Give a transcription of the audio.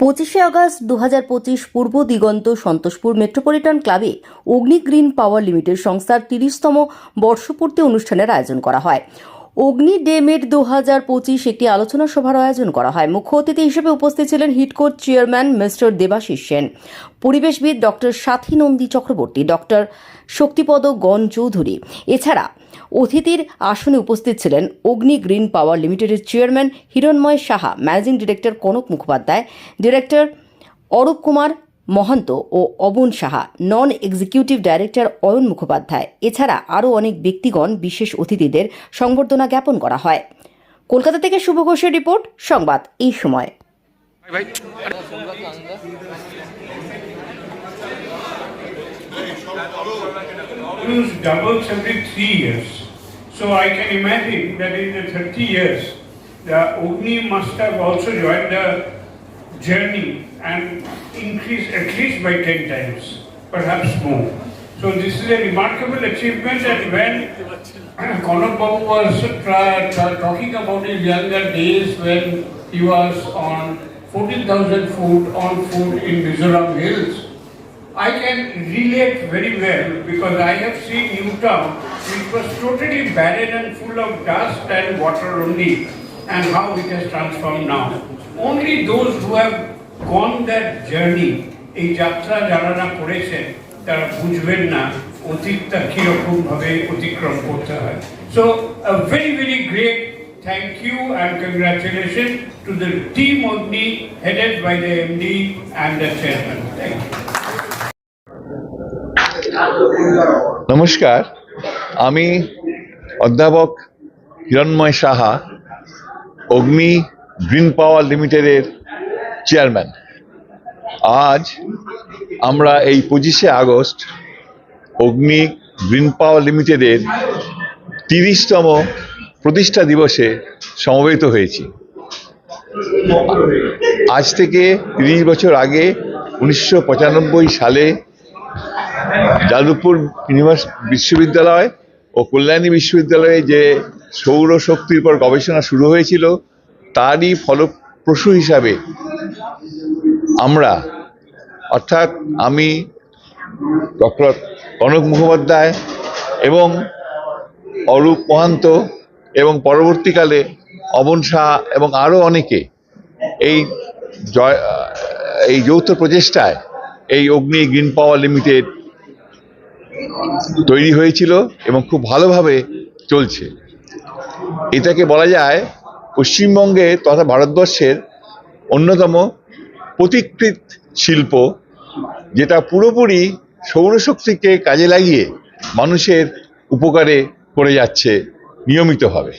পঁচিশে আগস্ট দু হাজার পঁচিশ পূর্ব দিগন্ত সন্তোষপুর মেট্রোপলিটন ক্লাবে অগ্নি গ্রিন পাওয়ার লিমিটেড সংস্থার তিরিশতম বর্ষপূর্তি অনুষ্ঠানের আয়োজন করা হয়। অগ্নি ডে মেড দু হাজার পঁচিশ একটি আলোচনা সভার আয়োজন করা হয়। মুখ্য অতিথি হিসেবে উপস্থিত ছিলেন হিটকোর চেয়ারম্যান মিস্টার দেবাশিস সেন, পরিবেশবিদ ডক্টর সাথী নন্দী চক্রবর্তী, ডক্টর শক্তিপদ গণ চৌধুরী। এছাড়া অতিথির আসনে উপস্থিত ছিলেন অগ্নি গ্রিন পাওয়ার লিমিটেডের chairman Hiranmoy Saha, managing director Kanak Mukhopadhyay, director Arup Kumar Mahanta ও Aban Saha non executive director Ayan Mukhopadhyay. এছাড়া আরও অনেক ব্যক্তিগণ বিশেষ অতিথিদের সংবর্ধনা জ্ঞাপন করা হয়। কলকাতা থেকে শুভ ঘোষের রিপোর্ট সংবাদ এই সময়। doubles every three years. So I can imagine that in the 30 years, the Ogni must have also joined the journey and increase at least by 10 times, perhaps more. So this is a remarkable achievement and when Kanak Babu was talking about his younger days when he was on 14,000 foot on foot in Mizoram Hills, I can relate very well because I have seen Newtown which was totally barren and full of dust and water only and how it has transformed now. Only those who have gone that journey এই যাত্রা যারা না করেছেন তারা বুঝবেন না অতীতটা কীরকম ভাবে অতিক্রম করতে হয় so a very very great thank you and congratulations to the team Ogni headed by the MD and the chairman. Thank you. নমস্কার আমি অধ্যাপক হিরণময় সাহা অগ্নি গ্রিন পাওয়ার লিমিটেডের চেয়ারম্যান। আজ আমরা এই পঁচিশে আগস্ট অগ্নি গ্রিন পাওয়ার লিমিটেডের তিরিশতম প্রতিষ্ঠা দিবসে সমবেত হয়েছি। আজ থেকে তিরিশ বছর আগে উনিশশো পঁচানব্বই সালে যাদবপুর ইউনিভার্স, বিশ্ববিদ্যালয় ও কল্যাণী বিশ্ববিদ্যালয়ে যে সৌরশক্তির উপর গবেষণা শুরু হয়েছিল তারই ফলপ্রসূ হিসাবে আমরা, অর্থাৎ আমি, ডক্টর কনক মুখোপাধ্যায় এবং অরূপ মহান্ত এবং পরবর্তীকালে অবন শাহ এবং আরও অনেকে এই জয়, এই যৌথ প্রচেষ্টায় এই অগ্নি গ্রিন পাওয়ার লিমিটেড তৈরি হয়েছিল এবং খুব ভালোভাবে চলছে। এটাকে বলা যায় পশ্চিমবঙ্গে তথা ভারতবর্ষের অন্যতম প্রতিকৃত শিল্প, যেটা পুরোপুরি সৌরশক্তিকে কাজে লাগিয়ে মানুষের উপকারে করে যাচ্ছে, নিয়মিতভাবে।